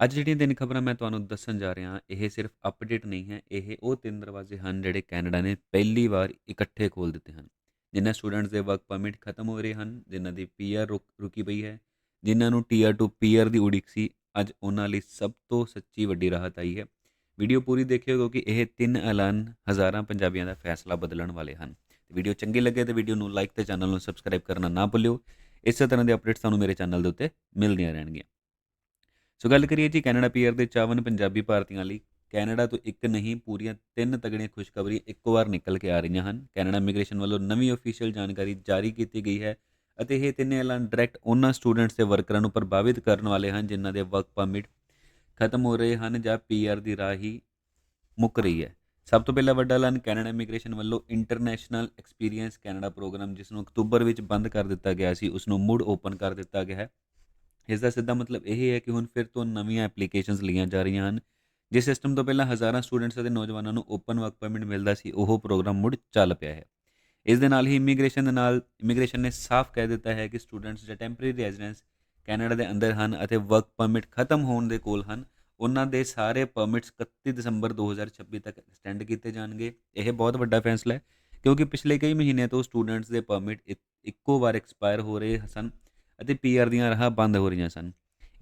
ਅੱਜ ਜਿਹੜੀਆਂ ਤਿੰਨ ਖਬਰਾਂ ਮੈਂ ਤੁਹਾਨੂੰ ਦੱਸਣ ਜਾ ਰਿਹਾ, ਇਹ ਸਿਰਫ ਅਪਡੇਟ ਨਹੀਂ ਹੈ, ਇਹ ਉਹ ਤਿੰਨ ਦਰਵਾਜ਼ੇ ਹਨ ਜਿਹੜੇ ਕੈਨੇਡਾ ਨੇ ਪਹਿਲੀ ਵਾਰ ਇਕੱਠੇ ਖੋਲ੍ਹ ਦਿੱਤੇ ਹਨ, ਜਿਨ੍ਹਾਂ ਸਟੂਡੈਂਟਸ ਦੇ ਵਰਕ ਪਰਮਿਟ ਖਤਮ ਹੋ ਰਹੇ ਹਨ, ਜਿਨ੍ਹਾਂ ਦੀ ਪੀਆਰ ਰੁਕੀ ਪਈ ਹੈ, ਜਿਨ੍ਹਾਂ ਨੂੰ ਟੀਆਰ ਟੂ ਪੀਆਰ ਦੀ ਉਡੀਕ ਸੀ, ਅੱਜ ਉਹਨਾਂ ਲਈ ਸਭ ਤੋਂ ਸੱਚੀ ਵੱਡੀ ਰਾਹਤ ਆਈ ਹੈ। ਵੀਡੀਓ ਪੂਰੀ ਦੇਖਿਓ ਕਿਉਂਕਿ ਇਹ ਤਿੰਨ ਐਲਾਨ ਹਜ਼ਾਰਾਂ ਪੰਜਾਬੀਆਂ ਦਾ ਫੈਸਲਾ ਬਦਲਣ ਵਾਲੇ ਹਨ। ਵੀਡੀਓ ਚੰਗੀ ਲੱਗੇ ਤਾਂ ਵੀਡੀਓ ਨੂੰ ਲਾਈਕ ਤੇ ਚੈਨਲ ਨੂੰ ਸਬਸਕ੍ਰਾਈਬ ਕਰਨਾ ਨਾ ਭੁੱਲਿਓ। ਇਸੇ ਤਰ੍ਹਾਂ ਦੇ ਅਪਡੇਟਸ ਤੁਹਾਨੂੰ ਮੇਰੇ ਚੈਨਲ ਦੇ ਉੱਤੇ ਮਿਲਦੀਆਂ ਰਹਿਣਗੀਆਂ। ਸੋ ਗੱਲ ਕਰੀਏ ਜੀ ਕੈਨੇਡਾ ਪੀਆਰ ਦੇ ਚਾਵਨ ਪੰਜਾਬੀ ਭਾਰਤੀਆਂ ਲਈ, ਕੈਨੇਡਾ ਤੋਂ ਇੱਕ ਨਹੀਂ, ਪੂਰੀਆਂ ਤਿੰਨ ਤਗੜੀਆਂ ਖੁਸ਼ਖਬਰੀ ਇੱਕੋ ਵਾਰ ਨਿਕਲ ਕੇ ਆ ਰਹੀਆਂ ਹਨ। ਕੈਨੇਡਾ ਇਮੀਗ੍ਰੇਸ਼ਨ ਵੱਲੋਂ ਨਵੀਂ ਅਫੀਸ਼ੀਅਲ ਜਾਣਕਾਰੀ ਜਾਰੀ ਕੀਤੀ ਗਈ ਹੈ ਅਤੇ ਇਹ ਤਿੰਨੇ ਐਲਾਨ ਡਾਇਰੈਕਟ ਉਹਨਾਂ ਸਟੂਡੈਂਟਸ ਤੇ ਵਰਕਰਾਂ ਨੂੰ ਪ੍ਰਭਾਵਿਤ ਕਰਨ ਵਾਲੇ ਹਨ ਜਿਨ੍ਹਾਂ ਦੇ ਵਰਕ ਪਰਮਿਟ ਖਤਮ ਹੋ ਰਹੇ ਹਨ ਜਾਂ ਪੀਆਰ ਦੀ ਰਾਹ ਮੁੱਕ ਰਹੀ ਹੈ। ਸਭ ਤੋਂ ਪਹਿਲਾ ਵੱਡਾ ਐਲਾਨ ਕੈਨੇਡਾ ਇਮੀਗ੍ਰੇਸ਼ਨ ਵੱਲੋਂ ਇੰਟਰਨੈਸ਼ਨਲ ਐਕਸਪੀਰੀਅੰਸ ਕੈਨੇਡਾ ਪ੍ਰੋਗਰਾਮ ਜਿਸ ਨੂੰ ਅਕਤੂਬਰ ਵਿੱਚ ਬੰਦ ਕਰ ਦਿੱਤਾ ਗਿਆ ਸੀ ਉਸ ਨੂੰ ਮੁੜ ਓਪਨ ਕਰ ਦਿੱਤਾ ਗਿਆ ਹੈ। ਇਸ ਦਾ ਸਿੱਧਾ ਮਤਲਬ ਇਹ ਹੈ ਕਿ ਹੁਣ ਫਿਰ ਤੋਂ ਨਵੀਆਂ ਐਪਲੀਕੇਸ਼ਨਸ ਲਈਆਂ ਜਾ ਰਹੀਆਂ ਹਨ। ਜਿਸ ਸਿਸਟਮ ਤੋਂ ਪਹਿਲਾਂ ਹਜ਼ਾਰਾਂ ਸਟੂਡੈਂਟਸ ਅਤੇ ਨੌਜਵਾਨਾਂ ਨੂੰ ਓਪਨ ਵਰਕ ਪਰਮਿਟ ਮਿਲਦਾ ਸੀ, ਉਹ ਪ੍ਰੋਗਰਾਮ ਮੁੜ ਚੱਲ ਪਿਆ ਹੈ। ਇਸ ਦੇ ਨਾਲ ਹੀ ਇਮੀਗ੍ਰੇਸ਼ਨ ਦੇ ਨਾਲ ਇਮੀਗ੍ਰੇਸ਼ਨ ਨੇ ਸਾਫ਼ ਕਹਿ ਦਿੱਤਾ ਹੈ ਕਿ ਸਟੂਡੈਂਟਸ ਜਾਂ ਟੈਂਪਰੇਰੀ ਰੈਜ਼ੀਡੈਂਸ ਕੈਨੇਡਾ ਦੇ ਅੰਦਰ ਹਨ ਅਤੇ ਵਰਕ ਪਰਮਿਟ ਖਤਮ ਹੋਣ ਦੇ ਕੋਲ ਹਨ। ਉਹਨਾਂ ਦੇ ਸਾਰੇ ਪਰਮਿਟਸ 31 ਦਸੰਬਰ 2026 ਤੱਕ ਐਕਸਟੈਂਡ ਕੀਤੇ ਜਾਣਗੇ। ਇਹ ਬਹੁਤ ਵੱਡਾ ਫੈਸਲਾ ਹੈ, ਕਿਉਂਕਿ ਪਿਛਲੇ ਕਈ ਮਹੀਨਿਆਂ ਤੋਂ ਸਟੂਡੈਂਟਸ ਦੇ ਪਰਮਿਟ ਇੱਕੋ ਵਾਰ ਐਕਸਪਾਇਰ ਹੋ ਰਹੇ ਸਨ। ਅਤੇ ਪੀਆਰ ਦੀਆਂ ਰਾਹਾਂ ਬੰਦ ਹੋ ਰਹੀਆਂ ਸਨ।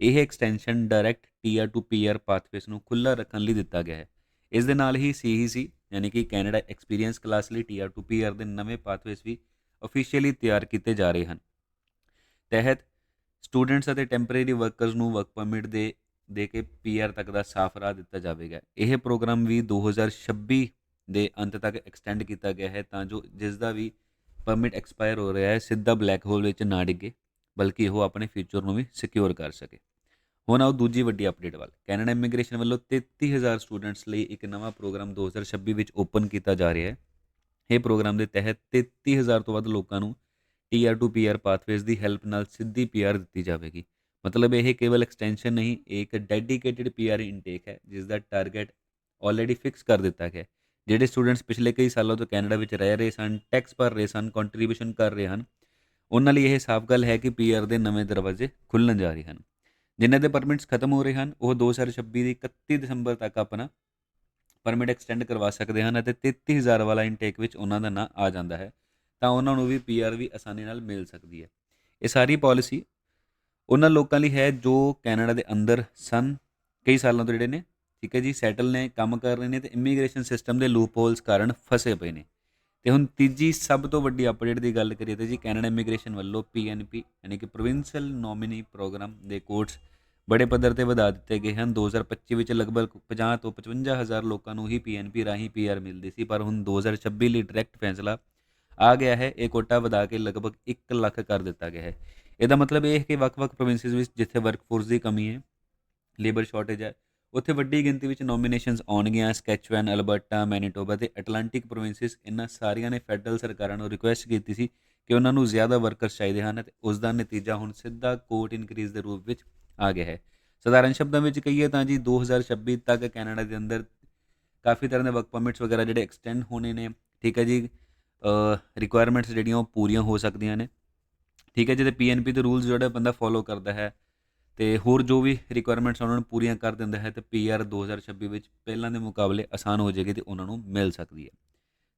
ਇਹ extension direct TR to PR pathways ਨੂੰ ਖੁੱਲਾ ਰੱਖਣ ਲਈ ਦਿੱਤਾ ਗਿਆ ਹੈ। ਇਸ ਦੇ ਨਾਲ ਹੀ ਸੀਈਸੀ ਯਾਨੀ ਕਿ ਕੈਨੇਡਾ ਐਕਸਪੀਰੀਅੰਸ ਕਲਾਸ ਲਈ ਟੀਆਰ ਟੂ ਪੀਆਰ ਦੇ ਨਵੇਂ ਪਾਥਵੇਸ ਵੀ ਅਫੀਸ਼ੀਅਲੀ ਤਿਆਰ ਕੀਤੇ ਜਾ ਰਹੇ ਹਨ। ਤਹਿਤ ਸਟੂਡੈਂਟਸ ਅਤੇ ਟੈਂਪਰੇਰੀ ਵਰਕਰਸ ਨੂੰ ਵਰਕ ਪਰਮਿਟ ਦੇ ਦੇ ਕੇ ਪੀਆਰ ਤੱਕ ਦਾ ਸਾਫ਼ ਰਾਹ ਦਿੱਤਾ ਜਾਵੇਗਾ। ਇਹ ਪ੍ਰੋਗਰਾਮ ਵੀ 2026 ਦੇ ਅੰਤ ਤੱਕ ਐਕਸਟੈਂਡ ਕੀਤਾ ਗਿਆ ਹੈ ਤਾਂ ਜੋ ਜਿਸ ਦਾ ਵੀ ਪਰਮਿਟ ਐਕਸਪਾਇਰ ਹੋ ਰਿਹਾ ਹੈ, ਸਿੱਧਾ ਬਲੈਕ ਹੋਲ ਵਿੱਚ ਨਾ ਡਿੱਗੇ। ਬਲਕਿ ਉਹ ਆਪਣੇ ਫਿਊਚਰ ਨੂੰ ਵੀ ਸਿਕਿਉਰ ਕਰ ਸਕੇ। ਹੁਣ ਆਓ ਦੂਜੀ ਵੱਡੀ ਅਪਡੇਟ ਵੱਲ। ਕੈਨੇਡਾ ਇਮੀਗ੍ਰੇਸ਼ਨ ਵੱਲੋਂ 33000 ਸਟੂਡੈਂਟਸ ਲਈ ਇੱਕ ਨਵਾਂ ਪ੍ਰੋਗਰਾਮ 2026 ਵਿੱਚ ਓਪਨ ਕੀਤਾ ਜਾ ਰਿਹਾ ਹੈ। ਇਹ ਪ੍ਰੋਗਰਾਮ ਦੇ ਤਹਿਤ 33000 ਤੋਂ ਵੱਧ ਲੋਕਾਂ ਨੂੰ ਟੀਆਰ ਟੂ ਪੀਆਰ ਪਾਥਵੇਜ਼ ਦੀ ਹੈਲਪ ਨਾਲ ਸਿੱਧੀ ਪੀਆਰ ਦਿੱਤੀ ਜਾਵੇਗੀ। ਮਤਲਬ ਇਹ ਕੇਵਲ ਐਕਸਟੈਂਸ਼ਨ ਨਹੀਂ ਇੱਕ ਡੈਡੀਕੇਟਿਡ ਪੀਆਰ ਇਨਟੇਕ ਹੈ ਜਿਸ ਦਾ ਟਾਰਗੇਟ ਆਲਰੇਡੀ ਫਿਕਸ ਕਰ ਦਿੱਤਾ ਗਿਆ ਜਿਹੜੇ ਸਟੂਡੈਂਟਸ ਪਿਛਲੇ ਕਈ ਸਾਲਾਂ ਤੋਂ ਕੈਨੇਡਾ ਵਿੱਚ ਰਹਿ ਰਹੇ ਸਨ ਟੈਕਸ ਭਰ ਰਹੇ ਸਨ ਕੰਟਰੀਬਿਊਸ਼ਨ ਕਰ ਰਹੇ ਹਨ ਉਹਨਾਂ ਲਈ ਇਹ ਸਾਫ਼ ਗੱਲ ਹੈ ਕਿ ਪੀਆਰ ਦੇ ਨਵੇਂ ਦਰਵਾਜ਼ੇ ਖੁੱਲਣ ਜਾ ਰਹੇ ਹਨ। ਜਿਨ੍ਹਾਂ ਦੇ ਪਰਮਿਟਸ ਖਤਮ ਹੋ ਰਹੇ ਹਨ, ਉਹ 2026 ਦੀ 31 ਦਸੰਬਰ ਤੱਕ ਆਪਣਾ ਪਰਮਿਟ ਐਕਸਟੈਂਡ ਕਰਵਾ ਸਕਦੇ ਹਨ ਅਤੇ 33000 ਵਾਲਾ ਇਨਟੇਕ ਵਿੱਚ ਉਹਨਾਂ ਦਾ ਨਾਂ ਆ ਜਾਂਦਾ ਹੈ, ਤਾਂ ਉਹਨਾਂ ਨੂੰ ਵੀ ਪੀਆਰ ਵੀ ਆਸਾਨੀ ਨਾਲ ਮਿਲ ਸਕਦੀ ਹੈ। ਇਹ ਸਾਰੀ ਪਾਲਿਸੀ ਉਹਨਾਂ ਲੋਕਾਂ ਲਈ ਹੈ ਜੋ ਕੈਨੇਡਾ ਦੇ ਅੰਦਰ ਸਨ, ਕਈ ਸਾਲਾਂ ਤੋਂ ਜਿਹੜੇ ਨੇ, ਠੀਕ ਹੈ ਜੀ, ਸੈਟਲ ਨੇ, ਕੰਮ ਕਰ ਰਹੇ ਨੇ ਤੇ ਇਮੀਗ੍ਰੇਸ਼ਨ ਸਿਸਟਮ ਦੇ ਲੂਪ ਹੋਲਸ ਕਾਰਨ ਫਸੇ ਪਏ ਨੇ। ਤੇ ਹੁਣ ਤੀਜੀ ਸਭ ਤੋਂ ਵੱਡੀ ਅਪਡੇਟ ਦੀ ਗੱਲ ਕਰੀਏ ਤਾਂ ਜੀ ਕੈਨੇਡਾ ਇਮੀਗ੍ਰੇਸ਼ਨ ਵੱਲੋਂ ਪੀਐਨਪੀ ਯਾਨੀ ਕਿ ਪ੍ਰੋਵਿੰਸ਼ੀਅਲ ਨੋਮੀਨੀ ਪ੍ਰੋਗਰਾਮ ਦੇ ਕੋਰਸ ਬੜੇ ਪੱਧਰ ਤੇ ਵਧਾ ਦਿੱਤੇ ਗਏ ਹਨ। 2025 ਵਿੱਚ ਲਗਭਗ 50 ਤੋਂ 55 ਹਜ਼ਾਰ ਲੋਕਾਂ ਨੂੰ ਹੀ ਪੀਐਨਪੀ ਰਾਹੀਂ ਪੀਆਰ ਮਿਲਦੀ ਸੀ, ਪਰ ਹੁਣ 2026 ਲਈ ਡਾਇਰੈਕਟ ਫੈਸਲਾ ਆ ਗਿਆ ਹੈ। ਇਹ ਕੋਟਾ ਵਧਾ ਕੇ ਲਗਭਗ 1 ਲੱਖ ਕਰ ਦਿੱਤਾ ਗਿਆ ਹੈ। ਇਹਦਾ ਮਤਲਬ ਇਹ ਹੈ ਕਿ ਵੱਖ-ਵੱਖ ਪ੍ਰੋਵਿੰਸਿਸ ਵਿੱਚ ਜਿੱਥੇ ਵਰਕਫੋਰਸ ਦੀ ਕਮੀ ਹੈ ਲੇਬਰ ਸ਼ਾਰਟੇਜ ਹੈ ਉੱਥੇ ਵੱਡੀ ਗਿਣਤੀ ਵਿੱਚ ਨੋਮੀਨੇਸ਼ਨਸ ਆਉਣਗੀਆਂ ਸਕੈਚਵੈਨ ਅਲਬਰਟਾ, ਮੈਨੀਟੋਬਾ ਤੇ ਐਟਲਾਂਟਿਕ ਪ੍ਰੋਵਿੰਸਿਸ। ਇਹਨਾਂ ਸਾਰੀਆਂ ਨੇ ਫੈਡਰਲ ਸਰਕਾਰਾਂ ਨੂੰ ਰਿਕੁਐਸਟ ਕੀਤੀ ਸੀ ਕਿ ਉਹਨਾਂ ਨੂੰ ਜ਼ਿਆਦਾ ਵਰਕਰਸ ਚਾਹੀਦੇ ਹਨ ਤੇ ਉਸ ਦਾ ਨਤੀਜਾ ਹੁਣ ਸਿੱਧਾ ਕੋਟ ਇਨਕਰੀਜ਼ ਦੇ ਰੂਪ ਵਿੱਚ ਆ ਗਿਆ ਹੈ। ਸਧਾਰਨ ਸ਼ਬਦਾਂ ਵਿੱਚ ਕਹੀਏ ਤਾਂ ਜੀ 2026 ਤੱਕ ਕੈਨੇਡਾ ਦੇ ਅੰਦਰ ਕਾਫੀ ਤਰ੍ਹਾਂ ਦੇ ਵਰਕ ਪਰਮਿਟਸ ਵਗੈਰਾ ਜਿਹੜੇ ਐਕਸਟੈਂਡ ਹੋਣੇ ਨੇ। ਠੀਕ ਹੈ ਜੀ ਰਿਕੁਆਇਰਮੈਂਟਸ ਜਿਹੜੀਆਂ ਉਹ ਪੂਰੀਆਂ ਹੋ ਸਕਦੀਆਂ ਨੇ। ਠੀਕ ਹੈ ਜਿਹਦੇ ਪੀਐਨਪੀ ਦੇ ਰੂਲਸ ਜਿਹੜਾ ਬੰਦਾ ਫੋਲੋ ਕਰਦਾ ਹੈ ਤੇ ਹੋਰ ਜੋ ਵੀ ਰਿਕੁਆਇਰਮੈਂਟਸ ਉਹਨਾਂ ਨੂੰ ਪੂਰੀਆਂ ਕਰ ਦਿੰਦਾ ਹੈ ਤੇ ਪੀਆਰ 2026 ਵਿੱਚ ਪਹਿਲਾਂ ਦੇ ਮੁਕਾਬਲੇ ਆਸਾਨ ਹੋ ਜਾਏਗੀ ਤੇ ਉਹਨਾਂ ਨੂੰ ਮਿਲ ਸਕਦੀ ਹੈ।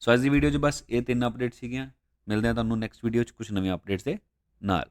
ਸੋ ਅੱਜ ਦੀ ਵੀਡੀਓ 'ਚ ਬਸ ਇਹ ਤਿੰਨ ਅਪਡੇਟ ਸੀਗੀਆਂ। ਮਿਲਦੇ ਹਾਂ ਤੁਹਾਨੂੰ ਨੈਕਸਟ ਵੀਡੀਓ 'ਚ ਕੁਝ ਨਵੀਆਂ ਅਪਡੇਟਸ ਦੇ ਨਾਲ।